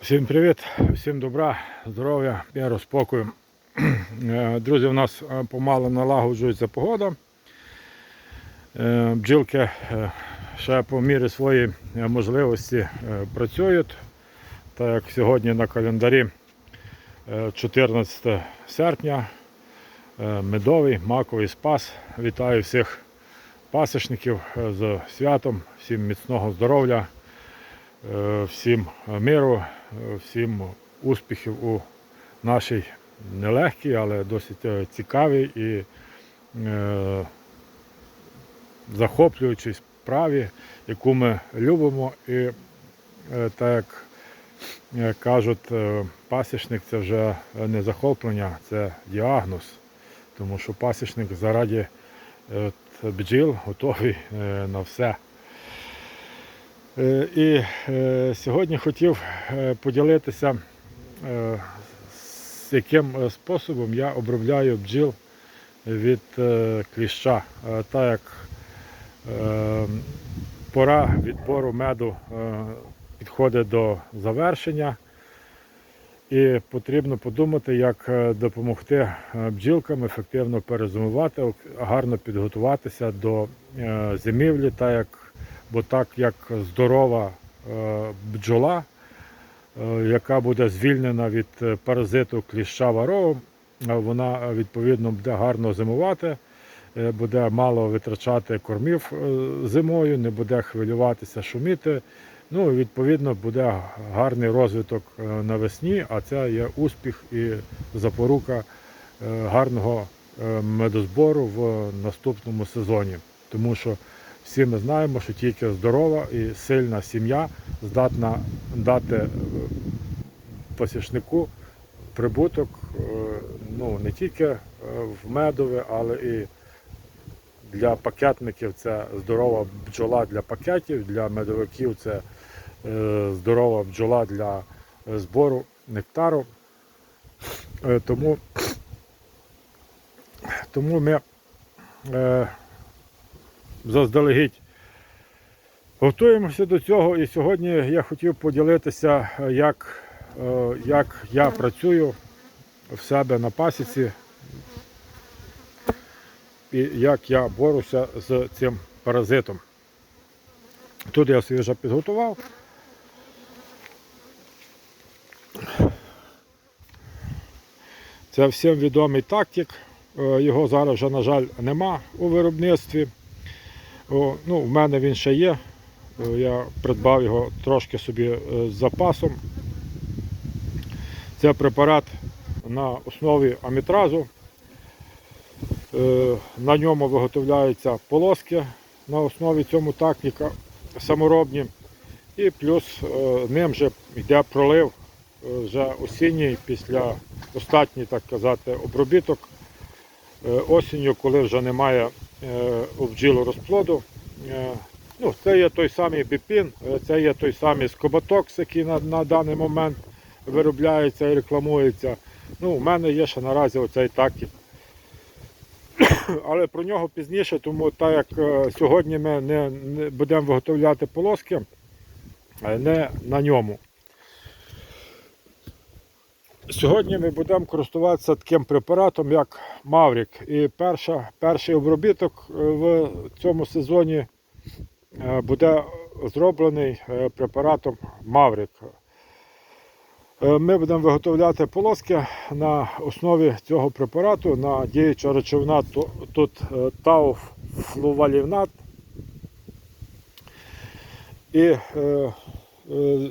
Всім привіт, всім добра, здоров'я, миру, спокою. Е, Друзі, у нас е, помало налагоджується погода. Е, Бджілки ще по мірі своєї можливості працюють. Так як сьогодні на календарі е, 14 серпня, медовий маковий спас. Вітаю всіх пасічників з святом, всім міцного здоров'я. Е, всім миру, е, всім успіхів у нашій нелегкій, але досить е, цікавій і захоплюючій справі, яку ми любимо. І так як кажуть, пасічник це вже не захоплення, це діагноз. Тому що пасічник заради бджіл готовий на все. Е, І е, сьогодні хотів е, поділитися, з яким способом я обробляю бджіл від кліща. Так як пора відбору меду підходить до завершення. І потрібно подумати, як допомогти бджілкам ефективно перезимувати, гарно підготуватися до зимівлі, так як бо так як здорова е, бджола, е, яка буде звільнена від е, паразиту кліща варого, е, вона відповідно буде гарно зимувати, буде мало витрачати кормів зимою, не буде хвилюватися, шуміти. Ну, відповідно, буде гарний розвиток навесні, а це є успіх і запорука гарного медозбору в наступному сезоні. Тому що всі ми знаємо, що тільки здорова і сильна сім'я здатна дати е, посічнику прибуток е, ну, не тільки е, в медове, але і для пакетників це здорова бджола для пакетів, для медовиків це здорова бджола для збору нектару. Тому, тому ми заздалегідь готуємося до цього. І сьогодні я хотів поділитися, як, е, як я працюю в себе на пасіці і як я борюся з цим паразитом. Тут я вже підготував. Це всім відомий тактик. Е, Його зараз вже, на жаль, нема у виробництві. О, ну, в мене він ще є. Е, Я придбав його трошки собі е, з запасом. Це препарат на основі амітразу. Е, На ньому виготовляються полоски на основі цьому тактика саморобні. І плюс ним же йде пролив вже осінній після остатній, так казати, обробіток осінню, коли вже немає е, у бджілу розплоду. Е, Ну, це є той самий біпін, е, це є той самий скоботокс, який на, на даний момент виробляється і рекламується. Ну, у мене є ще наразі оцей тактик. Але про нього пізніше, тому так як е, сьогодні ми не, не будемо виготовляти полоски, е, не на ньому. Сьогодні ми будемо користуватися таким препаратом, як Маврік. І перша, перший обробіток е, в цьому сезоні е, буде зроблений е, препаратом Маврік. Ми будемо виготовляти полоски на основі цього препарату на діюча речовина ту- тут тауфлувалівнат. І е, е,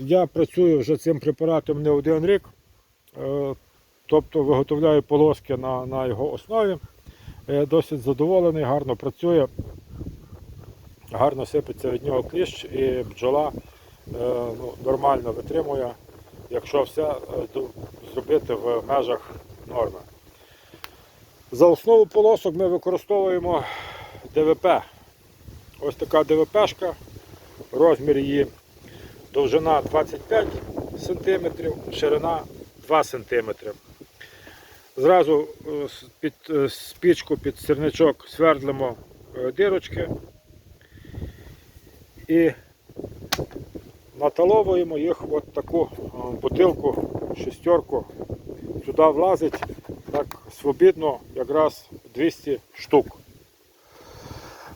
я працюю вже цим препаратом не один рік. Е, Тобто виготовляю полоски на, на його основі. Досить задоволений, гарно працює, гарно сипеться від нього кліщ і бджола е, ну, нормально витримує, якщо все е, зробити в межах норми. За основу полосок ми використовуємо ДВП. Ось така ДВПшка, розмір її довжина 25 см, ширина 2 см. Зразу е, під е, спічку під сірничок свердлимо е, дирочки і наталовуємо їх от таку бутилку, шестерку. Сюди влазить так свобідно якраз 200 штук.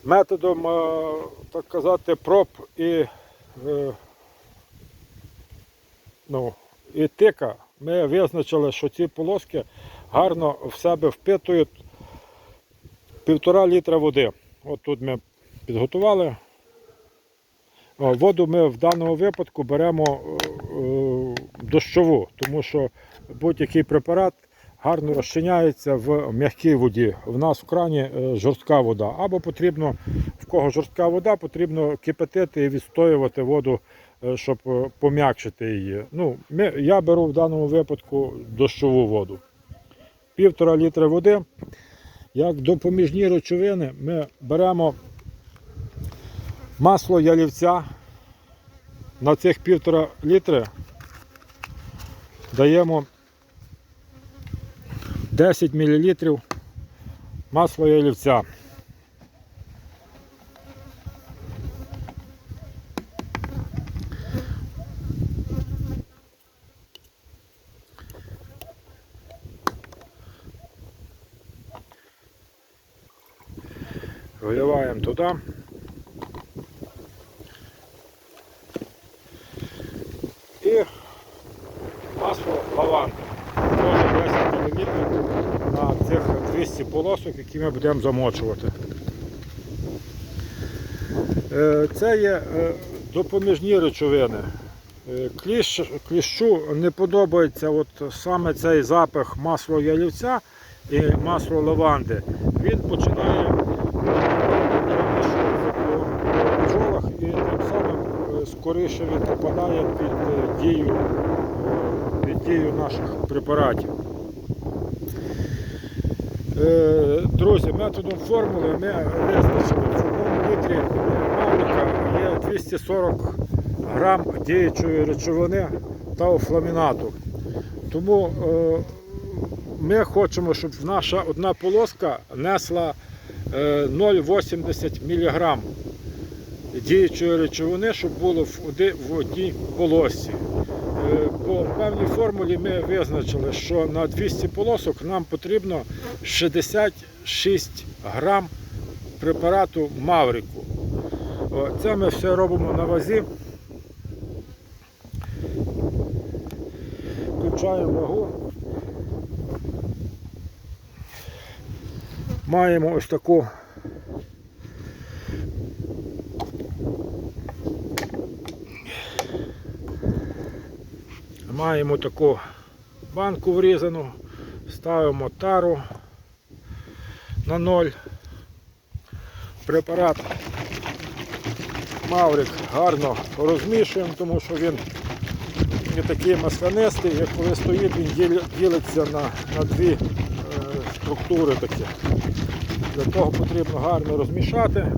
Методом, так казати, проб і, ну, і тика ми визначили, що ці полоски гарно в себе впитують півтора літра води. От тут ми підготували. Воду ми в даному випадку беремо е, е, дощову, тому що будь-який препарат гарно розчиняється в м'якій воді. В нас в крані е, жорстка вода. Або потрібно, в кого жорстка вода, потрібно кипятити і відстоювати воду, е, щоб е, пом'якшити її. Ну, я беру в даному випадку дощову воду. Півтора літра води. Як допоміжні речовини ми беремо масло ялівця на цих півтора літри даємо 10 мл масла ялівця. Виливаємо туди. І масло лаванди. Теж 10 мл на цих 200 полосок, які ми будемо замочувати. Е, Це є е, допоміжні речовини. Е, Кліщ, кліщу не подобається от саме цей запах масла ялівця і масло лаванди. Він починає по бджолах і тим самим скоріше він попадає під дію, під дію наших препаратів. Е, Друзі, методом формули ми визначили в одному літрі мавлика є 240 грам діючої речовини тауфламінату. Тому е, ми хочемо, щоб наша одна полоска несла е, 0,80 мг діючої речовини, щоб було в одній полосці. Е, певній формулі ми визначили, що на 200 полосок нам потрібно 66 грам препарату Маврику. Це ми все робимо на вазі. Включаємо вагу. Маємо ось таку Маємо таку банку врізану, ставимо тару на ноль. Препарат Маврик гарно розмішуємо, тому що він не такий маслянистий, як коли стоїть, він ділиться на, на дві е, структури такі. Для того потрібно гарно розмішати.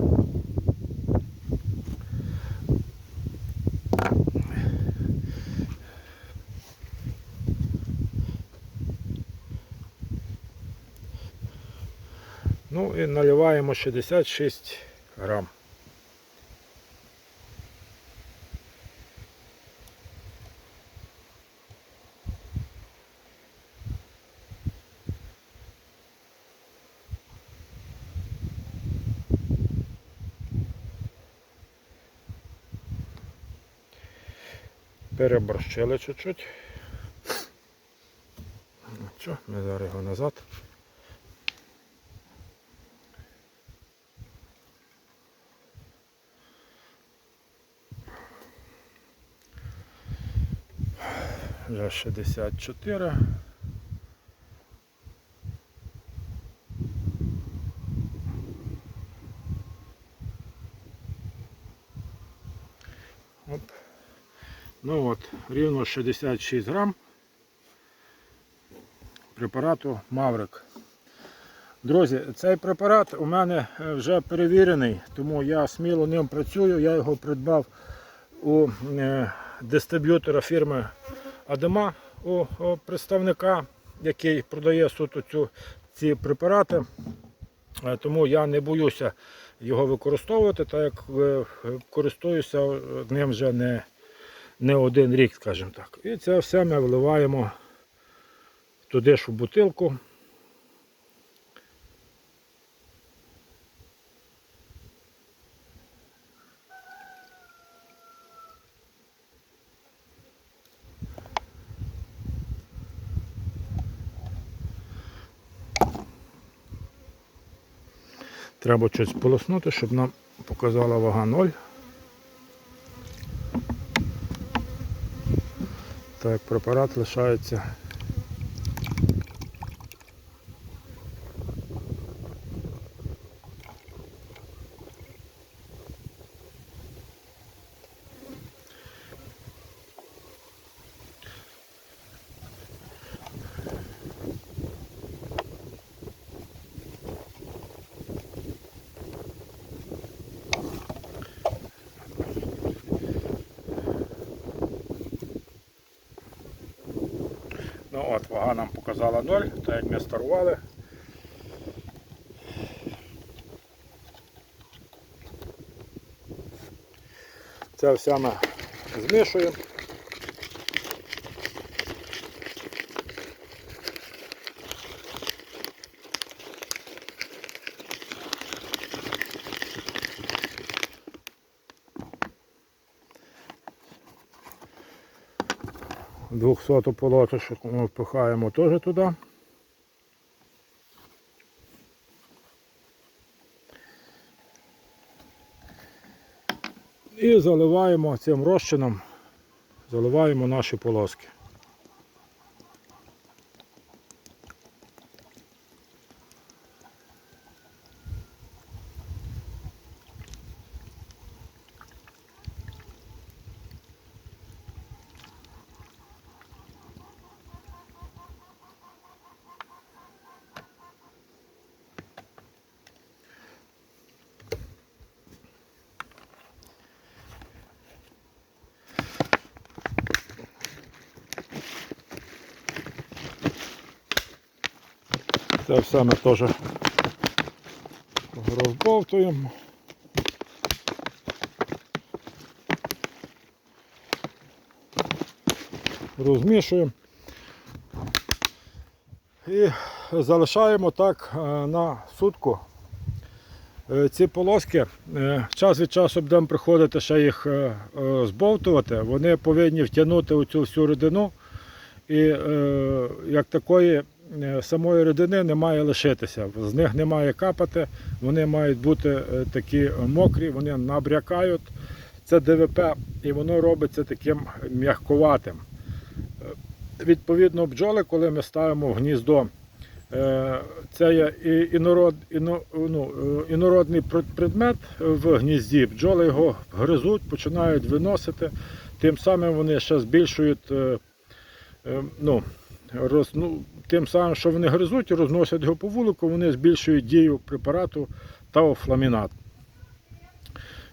Ну і наливаємо 66 грам. Переборщили чуть-чуть. Що, ми зараз його назад. 64. Оп. Ну от, рівно 66 грам препарату Маврик. Друзі, цей препарат у мене е, вже перевірений, тому я сміло ним працюю. Я його придбав у е, дистриб'ютора фірми Адема, у, представника, який продає суто цю, ці препарати. Е, Тому я не боюся його використовувати, так як е, користуюся ним вже не, не один рік, скажімо так. І це все ми вливаємо туди ж у бутилку. Треба щось полоснути, щоб нам показала вага 0. Так, препарат лишається. От, вага нам показала 0, так як ми старували. Це все ми змішуємо. Двохсоту полотошок ми впихаємо теж туди. І заливаємо цим розчином, заливаємо наші полоски. Це все ми теж розбовтуємо. Розмішуємо і залишаємо так е, на сутку. Е, Ці полоски е, час від часу будемо приходити ще їх збовтувати. Вони повинні втягнути оцю всю рідину і як такої самої рідини не має лишитися. З них не має капати, вони мають бути е, такі мокрі, вони набрякають. Це ДВП і воно робиться таким м'ягкуватим. Е, Відповідно, бджоли, коли ми ставимо в гніздо, е, це є інород, іно- ну, е, інородний предмет в гнізді. Бджоли його гризуть, починають виносити. Тим самим вони ще збільшують е, е, ну, роз, ну, тим самим, що вони гризуть і розносять його по вулику, вони збільшують дію препарату таофламінат.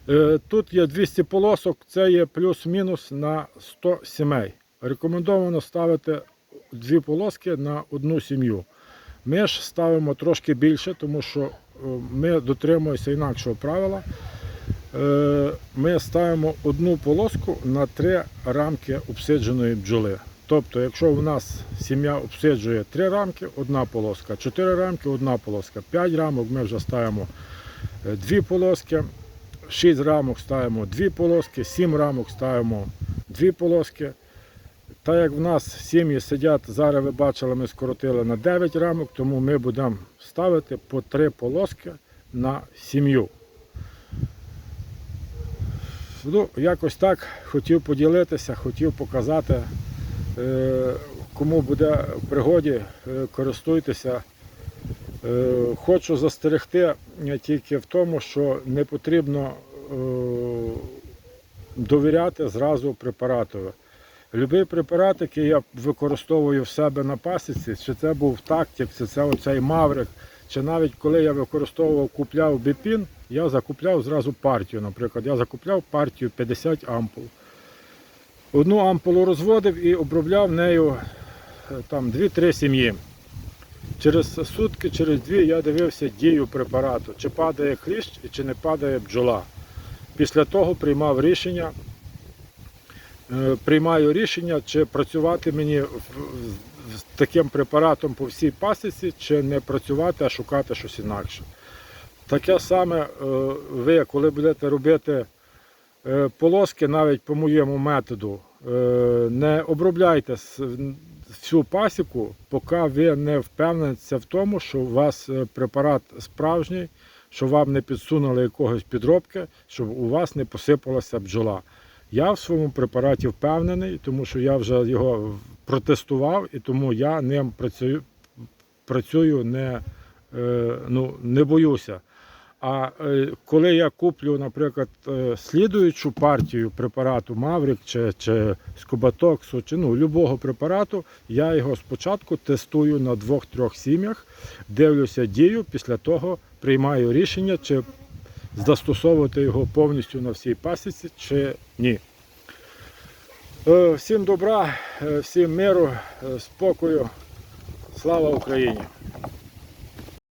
Е, Тут є 200 полосок, це є плюс-мінус на 100 сімей. Рекомендовано ставити дві полоски на одну сім'ю. Ми ж ставимо трошки більше, тому що е, ми дотримуємося інакшого правила. Е, Ми ставимо одну полоску на три рамки обсидженої бджоли. Тобто, якщо в нас сім'я обсиджує три рамки, одна полоска, чотири рамки, одна полоска, п'ять рамок ми вже ставимо е, дві полоски, шість рамок ставимо дві полоски, сім рамок ставимо дві полоски. Так як в нас сім'ї сидять, зараз ви бачили, ми скоротили на 9 рамок, тому ми будемо ставити по 3 полоски на сім'ю. Ну, якось так хотів поділитися, хотів показати, е, кому буде в пригоді, е, користуйтеся. Е, Хочу застерегти е, тільки в тому, що не потрібно е, довіряти зразу препарату. Любий препарат, який я використовую в себе на пасіці, чи це був тактик, чи це оцей маврик, чи навіть коли я використовував, купляв біпін, я закупляв зразу партію. Наприклад, я закупляв партію 50 ампул. Одну ампулу розводив і обробляв нею е, там 2-3 сім'ї. Через сутки, через дві я дивився дію препарату, чи падає кліщ і чи не падає бджола. Після того приймав рішення е, приймаю рішення, чи працювати мені з таким препаратом по всій пасіці, чи не працювати, а шукати щось інакше. Таке саме е, ви, коли будете робити полоски, навіть по моєму методу, е, не обробляйте всю пасіку, поки ви не впевнитеся в тому, що у вас е, препарат справжній, що вам не підсунули якогось підробки, щоб у вас не посипалася бджола. Я в своєму препараті впевнений, тому що я вже його протестував і тому я ним працюю, працюю не, е, ну, не боюся. А е, коли я куплю, наприклад, е, слідуючу партію препарату Маврик чи, чи Скобатоксу, чи ну, любого препарату, я його спочатку тестую на двох-трьох сім'ях, дивлюся дію, після того приймаю рішення, чи застосовувати його повністю на всій пасіці, чи ні. Е, Всім добра, всім миру, спокою. Слава Україні!